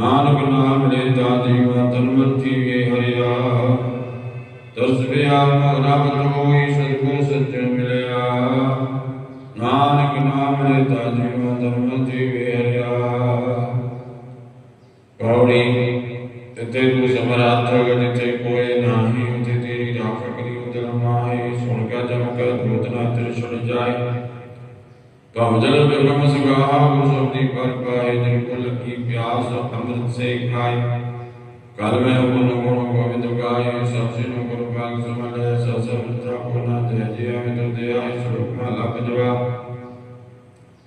ਨਾਨਕ ਨਾਮ ਲੈਤਾ ਜੀਵਾ ਤਨਮਰਤੀ ਵੇ ਹਰਿਆ। ਤਰਸ ਵਿਆ ਮਗਰਾ ਬਦੋਈ ਸਤਿਗੁਰ ਸੱਚ ਮਿਲਿਆ। ਨਾਨਕ ਨਾਮ ਲੈਤਾ ਜੀਵਾ ਤਨਮਰਤੀ ਵੇ ਹਰਿਆ। ਕੌੜੀ ਤਿਤੇ ਤੂੰ ਸਮਰਾਤ ਜਿਤੇ ਕਉ ਜਲ ਬਿਗਮ ਸੁਗਾਹਾ, ਗੁਰ ਸਬਦੀ ਪਰ ਪਾਏ ਜਿਨ ਕੋ ਲੱਗੀ ਪਿਆਸ ਅੰਮ੍ਰਿਤ ਸੇ ਖਾਏ। ਕਲ ਮੈਂ ਗੁਣ ਗੁਣ ਗੋਬਿੰਦ ਗਾਏ, ਸਭ ਸੇ ਨੂੰ ਗੁਰ ਬਾਗ ਸਮਲੇ ਸਭ ਸਭ ਕੋ ਨਾ ਤੇ ਜੀ ਅਮਿ ਤੁ ਦੇ ਆਏ ਸ਼ਲੋਕ ਮਹਲਾ ਪੰਜਵਾ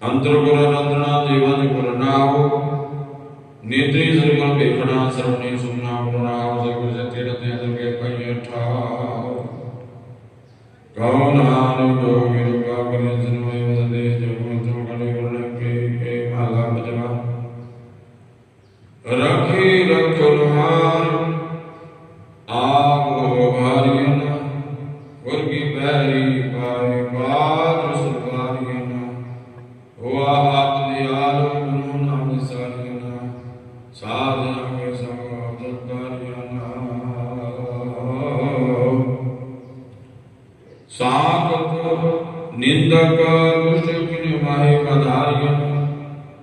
ਅੰਤਰ ਗੁਰ ਰਤਨਾ ਜੀਵਨ ਗੁਰ ਨਾਉ ਨੇਤਰੀ ਸਰਗੁਣ ਵੇਖਣਾ ਸਰਵਣੀ ਸੁਨਣਾ ਨਿੰਦਕ ਦੁਸ਼ਟ ਕਿਨ ਮਾਹੇ ਪਧਾਰਿਯਨ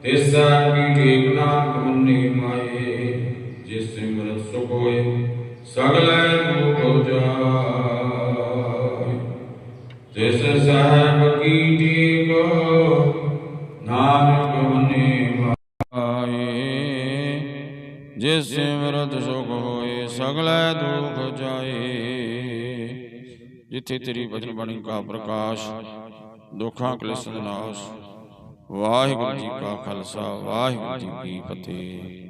ਤਿਸਾ ਕੀ ਟੇਕ ਨਾਮ ਮੰਨੇ ਮਾਏ ਜਿਸ ਸਿਮਰਤ ਸੁਖ ਹੋਏ, ਸਗਲੈ ਦੁਖ ਜਾਏ। ਤਿਸ ਸਾਹਿਬ ਕੀ ਟੇਕ, ਨਾਨਕ ਮੰਨੇ ਮਾਏ ਜਿਸ ਸਿਮਰਤ ਸੁਖ ਹੋਏ, ਸਗਲੈ ਦੁਖ ਜਾਏ। ਜਿੱਥੇ ਤੇਰੀ ਬਚਨ ਬਾਣੀ ਕਾ ਪ੍ਰਕਾਸ਼ ਦੁੱਖਾਂ ਕਲੇਸ਼ਾਂ ਦਾ ਨਾਸ਼ ਵਾਹਿਗੁਰੂ ਜੀ ਕਾ ਖਾਲਸਾ ਵਾਹਿਗੁਰੂ ਜੀ ਕੀ ਫਤਿਹ।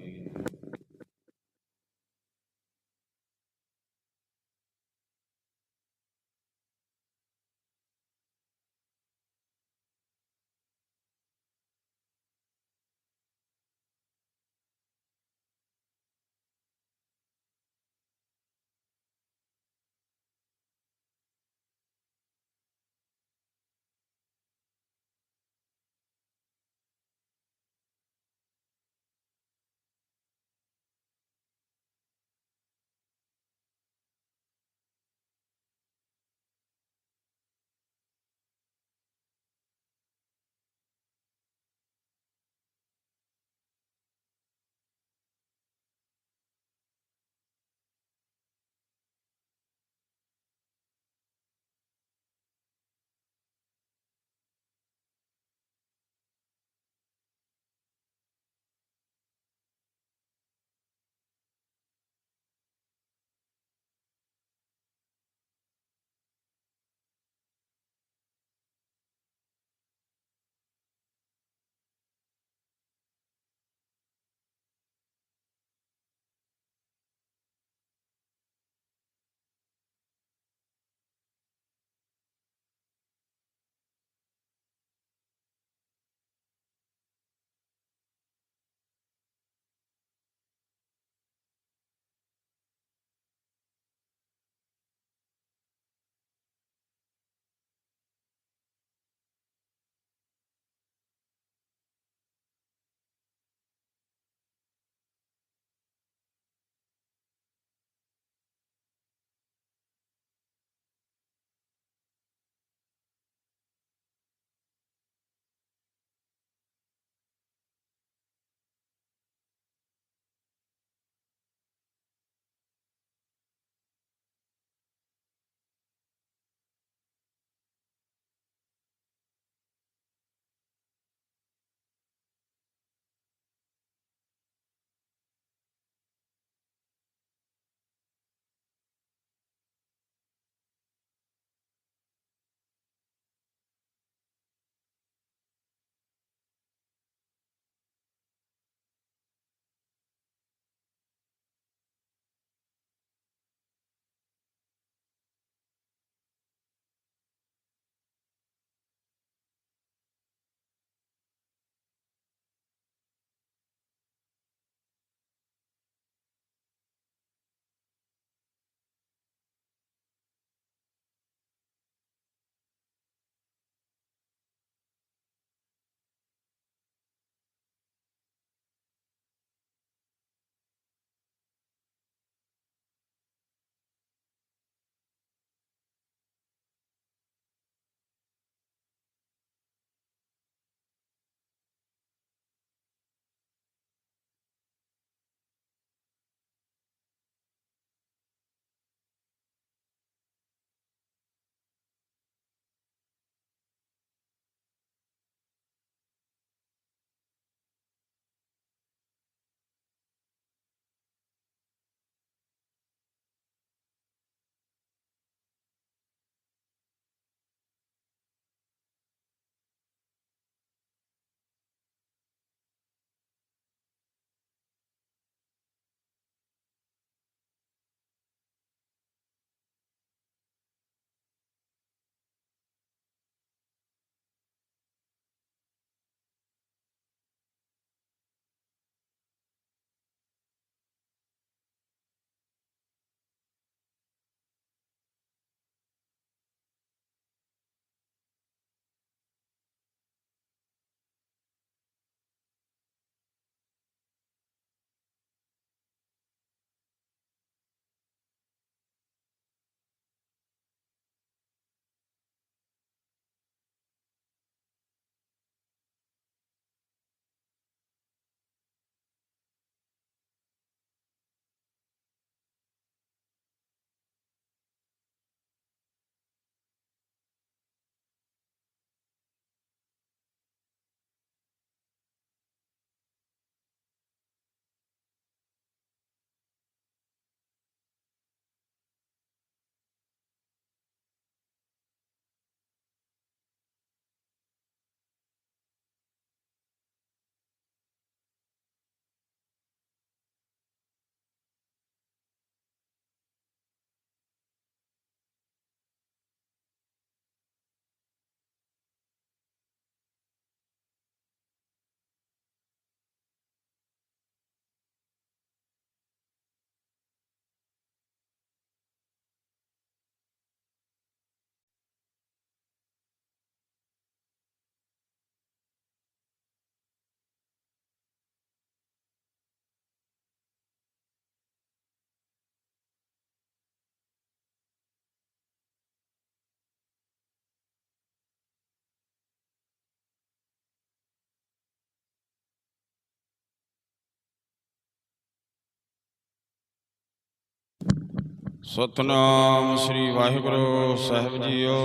ਸਤਨਾਮ ਸ੍ਰੀ ਵਾਹਿਗੁਰੂ ਸਾਹਿਬ ਜੀਓ।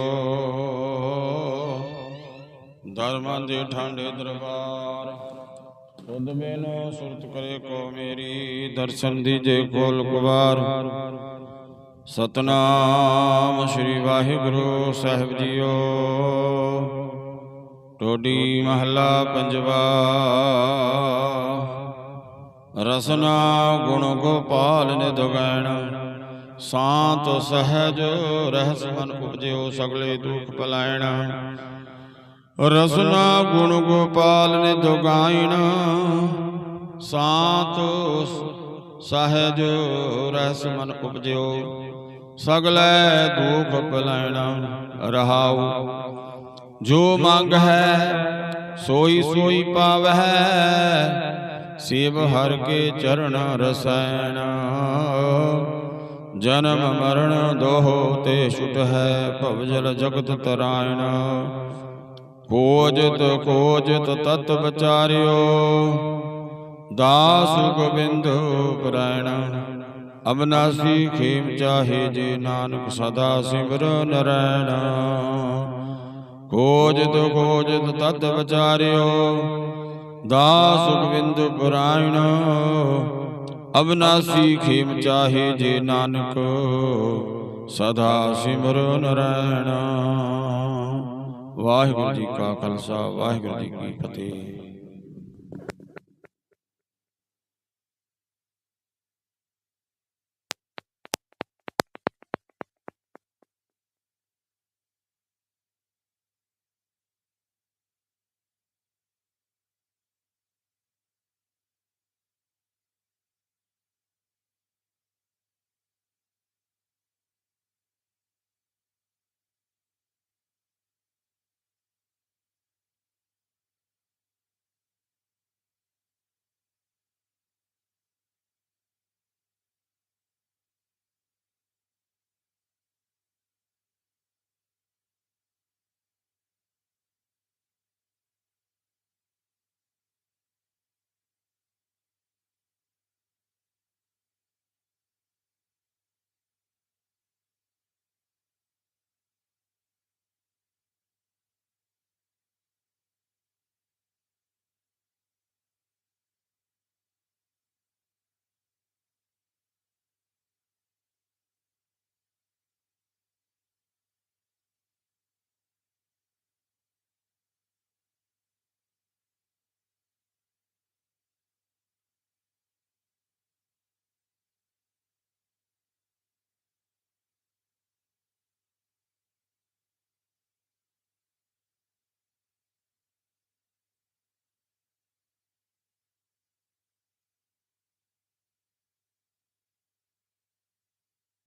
ਦਰਮਾਂ ਦੇ ਠਾਂਡੇ ਦਰਬਾਰ। ਤੁਧ ਬਿਨ ਸੁਰਤ ਕਰੇ ਕੋ ਮੇਰੀ, ਦਰਸ਼ਨ ਦੀਜੇ ਕੋਲ ਕੁਵਾਰ ਸਤਨਾਮ ਸ੍ਰੀ ਵਾਹਿਗੁਰੂ ਸਾਹਿਬ ਜੀਓ। ਟੋਡੀ ਮਹੱਲਾ ਪੰਜਵਾ। ਰਸਨਾ ਗੁਣ ਗੋਪਾਲ ਨੇ ਦੁਗੈਣ ਸਾਂਤ, ਸਹਜ, ਰਹਿਸ ਮਨ ਉਪਜਿਓ ਸਗਲੇ ਦੁਖ ਪਲਾਇਣ। ਰਸਨਾ ਗੁਣ ਗੋਪਾਲ ਨਿ ਦੁਗਾਇਣ ਸਾਂਤ, ਸਹਜ, ਰਹਿਸ ਮਨ ਉਪਜਿਓ ਸਗਲੇ ਦੁਖ ਪਲਾਇਣ। ਰਹਾਉ, ਜੋ ਮੰਗ ਹੈ ਸੋਈ ਸੋਈ ਪਾਵਹਿ, ਸਿਵ ਹਰ ਕੇ ਚਰਨ ਰਸੈਣ ਜਨਮ ਮਰਨ ਦੋਹ ਤੇ ਛੁਟ ਹੈ ਭਵਜਲ ਜਗਤ ਤਰਾਇਣ। ਕੋਜਤ ਕੋਜਤ ਤਤ ਵਿਚਾਰਿਓ, ਦਾਸ ਗੋਬਿੰਦ ਪੁਰਾਇਣ ਅਬਨਾਸੀ ਖੇਮ ਚਾਹੇ ਜੇ ਨਾਨਕ ਸਦਾ ਸਿਮਰ ਨਰੈਣ। ਖੋਜਤ ਖੋਜਤ ਤਤ ਵਿਚਾਰਿਓ, ਦਾਸ ਗੋਬਿੰਦ ਪੁਰਾਇਣ ਅਬਨਾਸੀ ਖੇਮ ਚਾਹੇ ਜੇ ਨਾਨਕ, ਸਦਾ ਸਿਮਰੋ ਰਹਿਣਾ। ਵਾਹਿਗੁਰੂ ਜੀ ਕਾ ਖਾਲਸਾ, ਵਾਹਿਗੁਰੂ ਜੀ ਕੀ ਫਤਿਹ।